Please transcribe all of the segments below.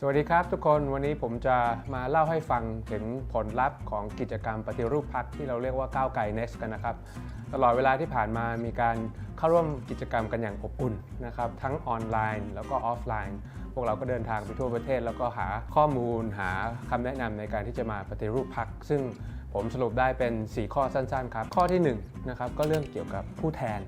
สวัสดีครับทุกคนวันนี้ผมจะมาเล่าให้ฟังถึงผลลัพธ์ของกิจกรรมปฏิรูปพักที่เราเรียกว่าก้าวไกล Next กันนะครับ ตลอดเวลาที่ผ่านมามีการเข้าร่วมกิจกรรมกันอย่างอบอุ่นนะครับ ทั้งออนไลน์แล้วก็ออฟไลน์ พวกเราก็เดินทางไปทั่วประเทศ แล้วก็หาข้อมูลหาคำแนะนำในการที่จะมาปฏิรูปพักซึ่งผมสรุปได้เป็น 4 ข้อสั้นๆครับข้อที่1นะครับก็เรื่องเกี่ยวกับผู้แทน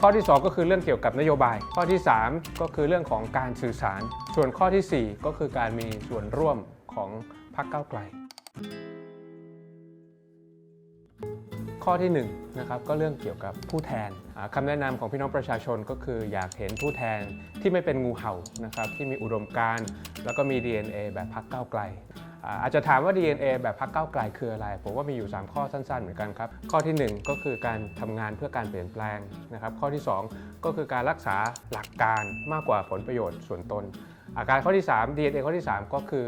ข้อที่ 2 ก็คือเรื่องเกี่ยวกับนโยบาย ข้อที่ 3 ก็คือเรื่องของการสื่อสาร ส่วนข้อทีสี่4 ก็คือการมีส่วนร่วมของพรรคก้าวไกล ข้อที่1นะครับก็เรื่องเกี่ยวกับผู้แทนอ่าคำแนะนำของพี่น้องประชาชนก็คืออยากเห็นผู้แทนที่ไม่เป็นงูเห่านะครับที่มีอุดมการณ์แล้วก็มี DNA แบบพรรคก้าวไกล อาจจะถามว่า DNA แบบพรรคก้าไกลคืออะไร ผมว่ามีอยู่ 3 ข้อสั้นๆ เหมือนกันครับ ข้อทีหนึ่1 ก็คือการทำงานเพื่อการเปลี่ยนแปลงนะครับ ข้อที่ 2 ก็คือการรักษาหลักการมากกว่าผลประโยชน์ส่วนตน อาการข้อที่ 3 DNA ข้อที่ 3 ก็คือ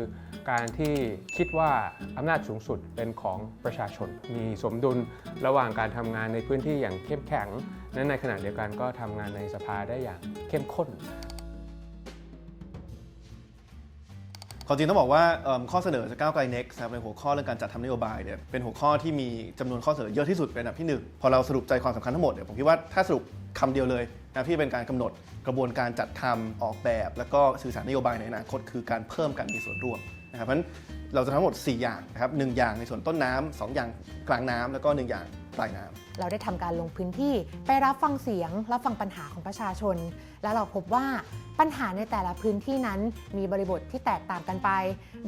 การที่คิดว่าอำนาจสูงสุดเป็นของประชาชน มีสมดุลระหว่างการทำงานในพื้นที่อย่างเข้มแข็งและในขณะเดียวกันก็ทำงานในสภาได้อย่างเข้มข้น ความจริงต้องบอกว่าข้อเสนอจากก้าวไกล Next นะครับในหัวข้อเรื่องการจัดทำนโยบายเนี่ยเป็นหัวข้อที่มีจำนวนข้อเสนอเยอะที่สุดเป็นอันดับที่หนึ่งพอเราสรุปใจความสำคัญทั้งหมดเนี่ยผมคิดว่าถ้าสรุปคำเดียวเลยนะที่เป็นการกำหนดกระบวนการจัดทำออกแบบ แล้วก็สื่อสารนโยบายในอนาคตคือการเพิ่มการมีส่วนร่วมนะครับเพราะฉะนั้นเราจะทั้งหมด 4 อย่างนะครับหนึ่งอย่างในส่วนต้นน้ำสองอย่างกลางน้ำแล้วก็หนึ่งอย่างปลายน้ำเราได้ทำการลงพื้นที่ไปรับฟังเสียง รับฟังปัญหาของประชาชน แล้วเราพบว่า ปัญหาในแต่ละพื้นที่นั้นมีบริบทที่แตกต่างกันไป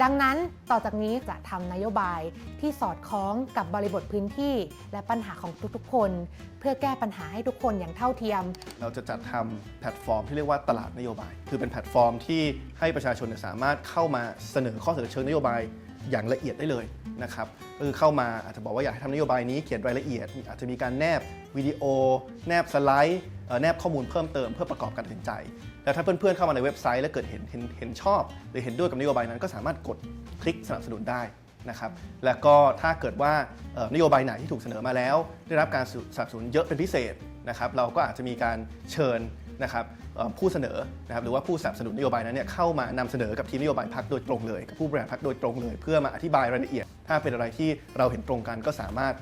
ดังนั้นต่อจากนี้จะทำนโยบายที่สอดคล้องกับบริบทพื้นที่ และปัญหาของทุกๆคน เพื่อแก้ปัญหาให้ทุกคนอย่างเท่าเทียม เราจะจัดทำแพลตฟอร์มที่เรียกว่าตลาดนโยบาย คือเป็นแพลตฟอร์มที่ให้ประชาชนสามารถเข้ามาเสนอข้อเสนอเชิงนโยบาย อย่างละเอียดได้เลยนะครับก็คือเข้ามาอาจจะบอกว่าอยากให้ทำนโยบายนี้เขียนรายละเอียด อาจจะมีการแนบวิดีโอ แนบสไลด์แนบข้อมูลเพิ่มเติมเพื่อประกอบการตัดสินใจแล้วถ้าเพื่อนๆเข้ามาในเว็บไซต์แล้วเกิดเห็นเห็นเห็นชอบ หรือเห็นด้วยกับนโยบายนั้นก็สามารถกดคลิกสนับสนุนได้นะครับแล้วก็ถ้าเกิดว่านโยบายไหนที่ถูกเสนอมาแล้ว ได้รับการสนับสนุนเยอะเป็นพิเศษนะครับเราก็อาจจะมีการเชิญนะครับ ผู้เสนอนะครับหรือว่าผู้สนับสนุนนโยบายนั้นเนี่ยเข้ามานำเสนอกับทีมนโยบายพักโดยตรงเลยกับผู้บริหารพักโดยตรงเลย เพื่อมาอธิบายรายละเอียด ถ้าเป็นอะไรที่เราเห็นตรงกันก็สามารถ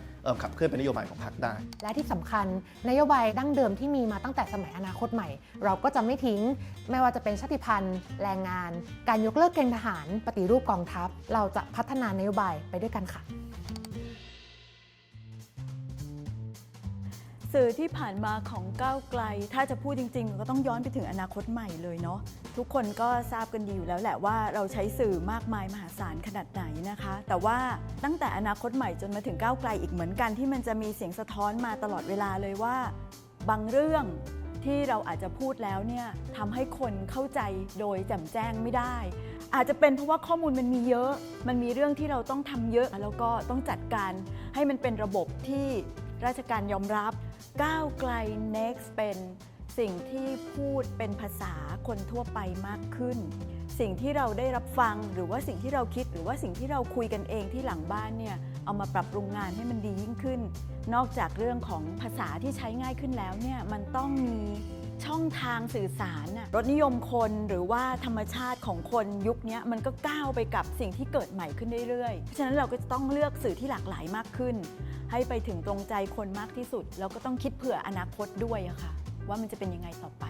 ขับเคลื่อนเป็นนโยบายของพักได้ และที่สำคัญนโยบายดั้งเดิมที่มีมาตั้งแต่สมัยอนาคตใหม่ เราก็จะไม่ทิ้ง ไม่ว่าจะเป็นชาติพันธุ์ แรงงาน การยกเลิกเกณฑ์ทหาร ปฏิรูปกองทัพ เราจะพัฒนานโยบายไปด้วยกันค่ะ สื่อที่ผ่านมาของก้าวไกล ถ้าจะพูดจริงๆ ก็ต้องย้อนไปถึงอนาคตใหม่เลยเนาะทุกคนก็ทราบกันดีอยู่แล้วแหละว่าเราใช้สื่อมากมายมหาศาลขนาดไหนนะคะ แต่ว่าตั้งแต่อนาคตใหม่จนมาถึงก้าวไกลอีกเหมือนกันที่มันจะมีเสียงสะท้อนมาตลอดเวลาเลยว่า บางเรื่องที่เราอาจจะพูดแล้วเนี่ยทำให้คนเข้าใจโดยแจ่มแจ้งไม่ได้ อาจจะเป็นเพราะว่าข้อมูลมันมีเยอะ มันมีเรื่องที่เราต้องทำเยอะ แล้วก็ต้องจัดการให้มันเป็นระบบที่ราชการยอมรับ ก้าวไกล next เป็นสิ่งที่พูดเป็นภาษาคนทั่วไปมากขึ้น สิ่งที่เราได้รับฟังหรือว่าสิ่งที่เราคิด หรือว่าสิ่งที่เราคุยกันเองที่หลังบ้านเนี่ยเอามาปรับปรุงงานให้มันดียิ่งขึ้น นอกจากเรื่องของภาษาที่ใช้ง่ายขึ้นแล้วเนี่ยมันต้องมี ช่องทางสื่อสารน่ะรสนิยมคนหรือว่าธรรมชาติของคนยุคนี้มันก็ก้าวไปกับสิ่งที่เกิดใหม่ขึ้นเรื่อยๆ เพราะฉะนั้นเราก็จะต้องเลือกสื่อที่หลากหลายมากขึ้น ให้ไปถึงตรงใจคนมากที่สุด แล้วก็ต้องคิดเผื่ออนาคตด้วยอะค่ะ ว่ามันจะเป็นยังไงต่อไป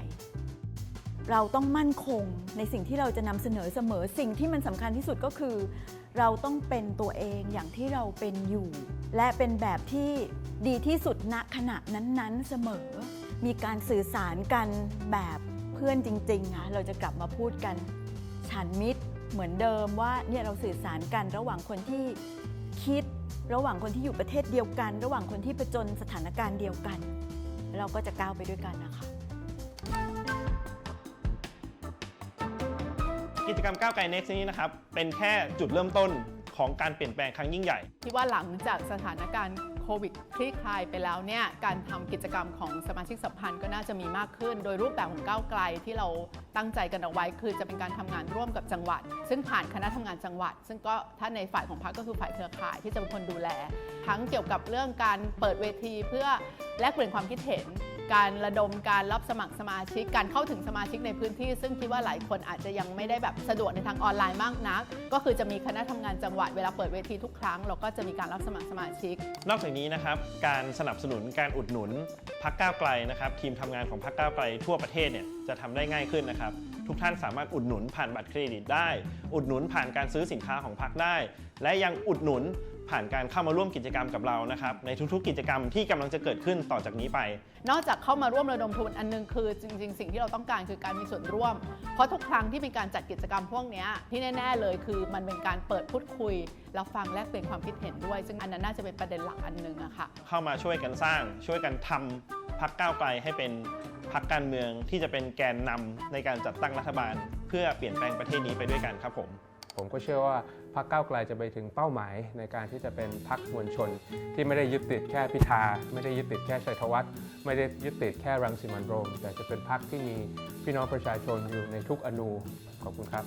เราต้องมั่นคงในสิ่งที่เราจะนำเสนอเสมอสิ่งที่มันสำคัญที่สุดก็คือ เราต้องเป็นตัวเองอย่างที่เราเป็นอยู่ และเป็นแบบที่ดีที่สุดณขณะนั้นๆเสมอ มีการสื่อสารกันแบบเพื่อนจริงๆอะเราจะกลับมาพูดกันฉันมิตรเหมือนเดิมว่าเนี่ยเราสื่อสารกันระหว่างคนที่คิด ระหว่างคนที่อยู่ประเทศเดียวกัน ระหว่างคนที่ประจนสถานการณ์เดียวกัน เราก็จะก้าวไปด้วยกันนะคะ กิจกรรมก้าวไกล Next นี้นะครับ เป็นแค่จุดเริ่มต้น ของการเปลี่ยนแปลงครั้งยิ่งใหญ่ ที่ว่าหลังจากสถานการณ์โควิดคลี่คลายไปแล้วเนี่ยการทำกิจกรรมของสมาชิกสัมพันธ์ก็น่าจะมีมากขึ้น โดยรูปแบบของก้าวไกลที่เราตั้งใจกันเอาไว้ คือจะเป็นการทำงานร่วมกับจังหวัด ซึ่งผ่านคณะทำงานจังหวัด ซึ่งก็ถ้าในฝ่ายของพรรคก็คือฝ่ายเครือข่ายที่จะเป็นคนดูแล ทั้งเกี่ยวกับเรื่องการเปิดเวทีเพื่อแลกเปลี่ยนความคิดเห็น การระดมการรับสมัครสมาชิก การเข้าถึงสมาชิกในพื้นที่ ซึ่งคิดว่าหลายคนอาจจะยังไม่ได้แบบสะดวกในทางออนไลน์มากนัก ก็คือจะมีคณะทำงานจังหวัดเวลาเปิดเวทีทุกครั้งเราก็จะมีการรับสมัครสมาชิก นอกจากนี้นะครับการสนับสนุนการอุดหนุนพักก้าวไกลนะครับทีมทำงานของพักก้าวไกลทั่วประเทศเนี่ย จะทำได้ง่ายขึ้นนะครับ ทุกท่านสามารถอุดหนุนผ่านบัตรเครดิตได้ อุดหนุนผ่านการซื้อสินค้าของพักได้ และยังอุดหนุนผ่านการเข้ามาร่วมกิจกรรมกับเรานะครับในทุกๆ กิจกรรมที่กำลังจะเกิดขึ้นต่อจากนี้ไป นอกจากเข้ามาร่วมระดมทุนอันหนึงคือจริง ๆ สิ่งที่เราต้องการคือการมีส่วนร่วม เพราะทุกครั้งที่มีการจัดกิจกรรมพวกเนี้ยที่แน่ ๆ เลยคือมันเป็นการเปิดพูดคุยแล้วฟังแลกเปลี่ยนความคิดเห็นด้วย ซึ่งอันนั้นน่าจะเป็นประเด็นหลักอันหนึงอะค่ะเข้ามาช่วยกันสร้างช่วยกันทำพักก้าวไกลให้เป็น พักการเมืองที่จะเป็นแกนนำในการจัดตั้งรัฐบาล เพื่อเปลี่ยนแปลงประเทศนี้ไปด้วยกันครับผม ผมก็เชื่อว่าพรรคก้าวไกลจะไปถึงเป้าหมายในการที่จะเป็นพรรคมวลชน ที่ไม่ได้ยึดติดแค่พิธา ไม่ได้ยึดติดแค่ชัยธวัฒน์ไม่ได้ยึดติดแค่รังสิมันโรม แต่จะเป็นพรรคที่มีพี่น้องประชาชนอยู่ในทุกอนูขอบคุณครับ